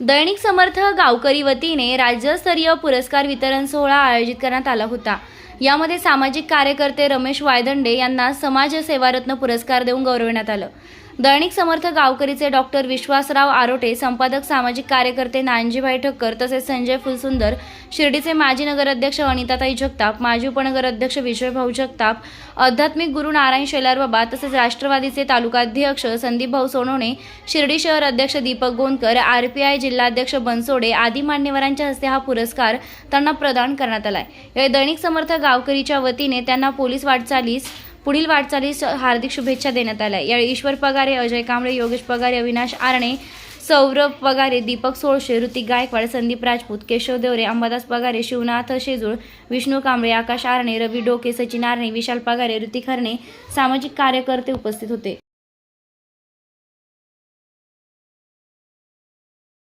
दैनिक समर्थ गावकरी वतीने राज्यस्तरीय पुरस्कार वितरण सोहळा आयोजित करण्यात आला होता. यामध्ये सामाजिक कार्यकर्ते रमेश वायदंडे यांना समाज सेवारत्न पुरस्कार देऊन गौरविण्यात आलं. दैनिक समर्थ गावकरीचे डॉक्टर विश्वासराव आरोटे संपादक सामाजिक कार्यकर्ते नानजीभाई ठक्कर तसेच संजय फुलसुंदर शिर्डीचे माजी नगराध्यक्ष अनिताताई जगताप माजी उपनगराध्यक्ष विजयभाऊ जगताप आध्यात्मिक गुरु नारायण शेलारबाबा तसेच राष्ट्रवादीचे तालुकाध्यक्ष संदीपभाऊ सोनवणे शिर्डी शहर अध्यक्ष Deepak Gondkar R P I जिल्हाध्यक्ष बनसोडे आदी मान्यवरांच्या हस्ते हा पुरस्कार त्यांना प्रदान करण्यात आलाय. या दैनिक समर्थ गावकरीच्या वतीने त्यांना पोलीस वाटचालीस पुढील वाटचालीस हार्दिक शुभेच्छा देण्यात आल्या. यावेळी ईश्वर पगारे अजय कांबळे योगेश पगारे अविनाश आरणे सौरभ पगारे दीपक सोळशे ऋतिक गायकवाड संदीप राजपूत केशव देवरे अंबादास पगारे शिवनाथ शेजूळ विष्णू कांबळे आकाश आरणे रवी डोके सचिन आरणे विशाल पगारे ऋतिक हरणे सामाजिक कार्यकर्ते उपस्थित होते.